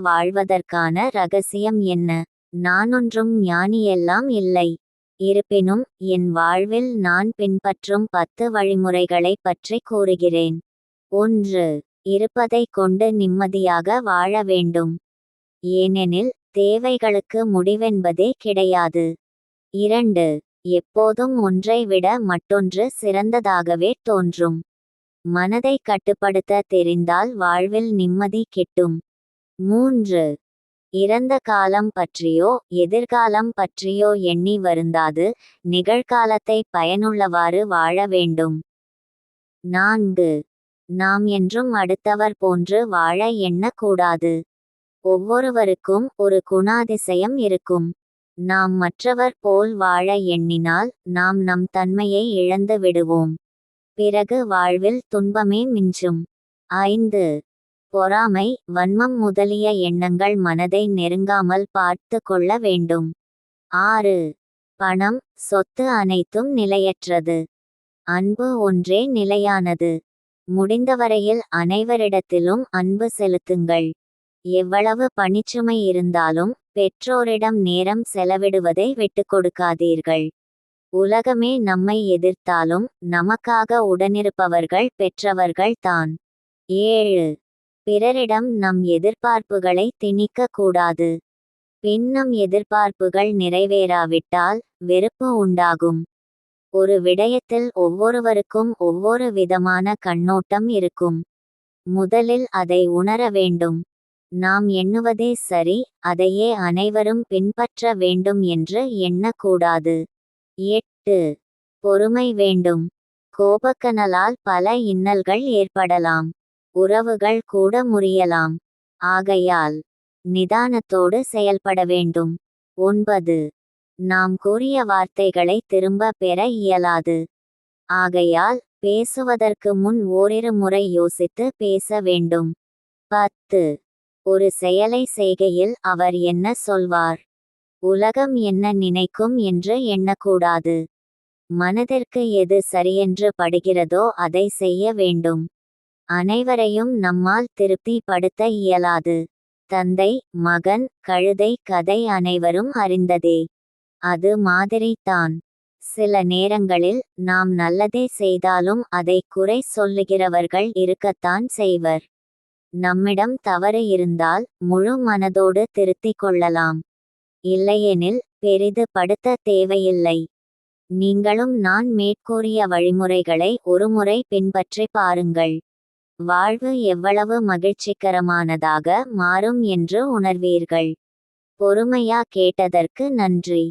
வாழ்வதற்கான ரகசியம் என்ன? நானொன்றும் ஞானியெல்லாம் இல்லை. இருப்பினும் என் வாழ்வில் நான் பின்பற்றும் பத்து வழிமுறைகளைப் பற்றி கூறுகிறேன். ஒன்று இருப்பதை கொண்டு நிம்மதியாக வாழ வேண்டும். ஏனெனில் தேவைகளுக்கு முடிவென்பதே கிடையாது. இரண்டு எப்போதும் ஒன்றை விட மற்றொன்று சிறந்ததாகவே தோன்றும். மனதை கட்டுப்படுத்த தெரிந்தால் வாழ்வில் நிம்மதி கிட்டும். மூன்று. இறந்த காலம் பற்றியோ எதிர்காலம் பற்றியோ எண்ணி வருந்தாது நிகழ்காலத்தை பயனுள்ளவாறு வாழ வேண்டும். நான்கு. நாம் என்றும் அடுத்தவர் போன்று வாழ எண்ணக்கூடாது. ஒவ்வொருவருக்கும் ஒரு குணாதிசயம் இருக்கும். நாம் மற்றவர் போல் வாழ எண்ணினால் நாம் நம் தன்மையை இழந்து விடுவோம். பிறகு வாழ்வில் துன்பமே மிஞ்சும். ஐந்து. பொறாமை வன்மம் முதலிய எண்ணங்கள் மனதை நெருங்காமல் பார்த்து கொள்ள வேண்டும். ஆறு. பணம் சொத்து அனைத்தும் நிலையற்றது. அன்பு ஒன்றே நிலையானது. முடிந்தவரையில் அனைவரிடத்திலும் அன்பு செலுத்துங்கள். எவ்வளவு பணிச்சுமை இருந்தாலும் பெற்றோரிடம் நேரம் செலவிடுவதை விட்டுக்கொடுக்காதீர்கள் உலகமே நம்மை எதிர்த்தாலும் நமக்காக உடனிருப்பவர்கள் பெற்றவர்கள் தான். ஏழு. பிறரிடம் நம் எதிர்பார்ப்புகளை திணிக்க கூடாது பின் நம் எதிர்பார்ப்புகள் நிறைவேறாவிட்டால் வெறுப்பு உண்டாகும். ஒரு விடயத்தில் ஒவ்வொருவருக்கும் ஒவ்வொரு விதமான கண்ணோட்டம் இருக்கும். முதலில் அதை உணர வேண்டும். நாம் எண்ணுவதே சரி அதையே அனைவரும் பின்பற்ற வேண்டும் என்று எண்ணக்கூடாது. எட்டு. பொறுமை வேண்டும். கோபக்கனலால் பல இன்னல்கள் ஏற்படலாம். உறவுகள் கூட முறியலாம். ஆகையால் நிதானத்தோடு செயல்பட வேண்டும். ஒன்பது. நாம் கூறிய வார்த்தைகளை திரும்ப பெற இயலாது. ஆகையால் பேசுவதற்கு முன் ஓரிரு முறை யோசித்து பேச வேண்டும். பத்து. ஒரு செயலை செய்கையில் அவர் என்ன சொல்வார்? உலகம் என்ன நினைக்கும் என்று எண்ணக்கூடாது. மனதிற்கு எது சரியென்று படுகிறதோ அதை செய்ய வேண்டும். அனைவரையும் நம்மால் திருப்தி படுத்த இயலாது. தந்தை மகன் கழுதை கதை அனைவரும் அறிந்ததே. அது மாதிரி தான் சில நேரங்களில் நாம் நல்லதே செய்தாலும் அதை குறை சொல்லுகிறவர்கள் இருக்கத்தான் செய்வர். நம்மிடம் தவறு இருந்தால் முழு மனதோடு திருத்திக் கொள்ளலாம். இல்லையெனில் பெரிது படுத்த தேவையில்லை. நீங்களும் நான் மேற்கூறிய வழிமுறைகளை ஒருமுறை பின்பற்றி பாருங்கள். வாழ்வு எவ்வளவு மகிழ்ச்சிகரமானதாக மாறும் என்று உணர்வீர்கள். பொறுமையா கேட்டதற்கு நன்றி.